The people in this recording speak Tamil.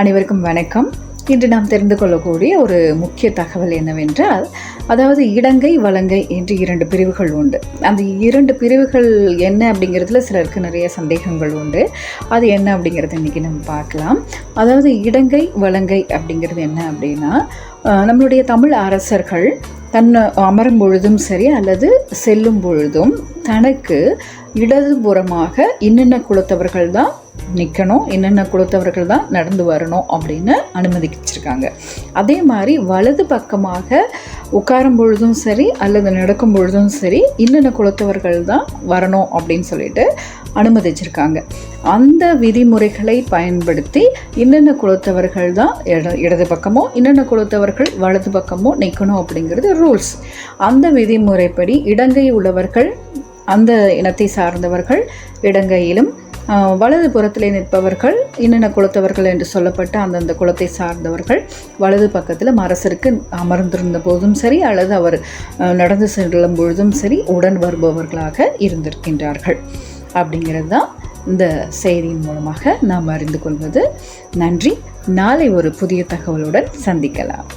அனைவருக்கும் வணக்கம். இன்று நாம் தெரிந்து கொள்ளக்கூடிய ஒரு முக்கிய தகவல் என்னவென்றால் அதாவது இடங்கை வலங்கை என்று இரண்டு பிரிவுகள் உண்டு. அந்த இரண்டு பிரிவுகள் என்ன அப்படிங்கிறதுல சிலருக்கு நிறைய சந்தேகங்கள் உண்டு. அது என்ன அப்படிங்கிறத இன்றைக்கி நம்ம பார்க்கலாம். அதாவது இடங்கை வலங்கை அப்படிங்கிறது என்ன அப்படின்னா நம்மளுடைய தமிழ் அரசர்கள் தன் அமரும் பொழுதும் சரி அல்லது செல்லும் பொழுதும் தனக்கு இடதுபுறமாக இன்னென்ன குலத்தவர்கள் தான் நிற்கணும் என்னென்ன குலத்தவர்கள் தான் நடந்து வரணும் அப்படின்னு அனுமதிச்சிருக்காங்க. அதே மாதிரி வலது பக்கமாக உட்காரும் பொழுதும் சரி அல்லது நடக்கும் பொழுதும் சரி இன்னென்ன குலத்தவர்கள் தான் வரணும் அப்படின்னு சொல்லிட்டு அனுமதிச்சிருக்காங்க. அந்த விதிமுறைகளை பயன்படுத்தி இன்னென்ன குலத்தவர்கள் தான் இட இடது பக்கமோ இன்னென்ன குலத்தவர்கள் வலது பக்கமோ நிற்கணும் அப்படிங்கிறது ரூல்ஸ் அந்த விதிமுறைப்படி இடங்கை உள்ளவர்கள் அந்த இனத்தை சார்ந்தவர்கள் இடங்கையிலும் வலது புறத்திலே நிற்பவர்கள் இன்னென்ன குலத்தவர்கள் என்று சொல்லப்பட்ட அந்தந்த குலத்தை சார்ந்தவர்கள் வலது பக்கத்தில் அரசருக்கு அமர்ந்திருந்த போதும் சரி அல்லது அவர் நடந்து செல்லும் பொழுதும் சரி உடன் வருபவர்களாக இருந்திருக்கின்றார்கள். அப்படிங்கிறது தான் இந்த செய்தியின் மூலமாக நாம் அறிந்து கொள்வது. நன்றி. நாளை ஒரு புதிய தகவலுடன் சந்திக்கலாம்.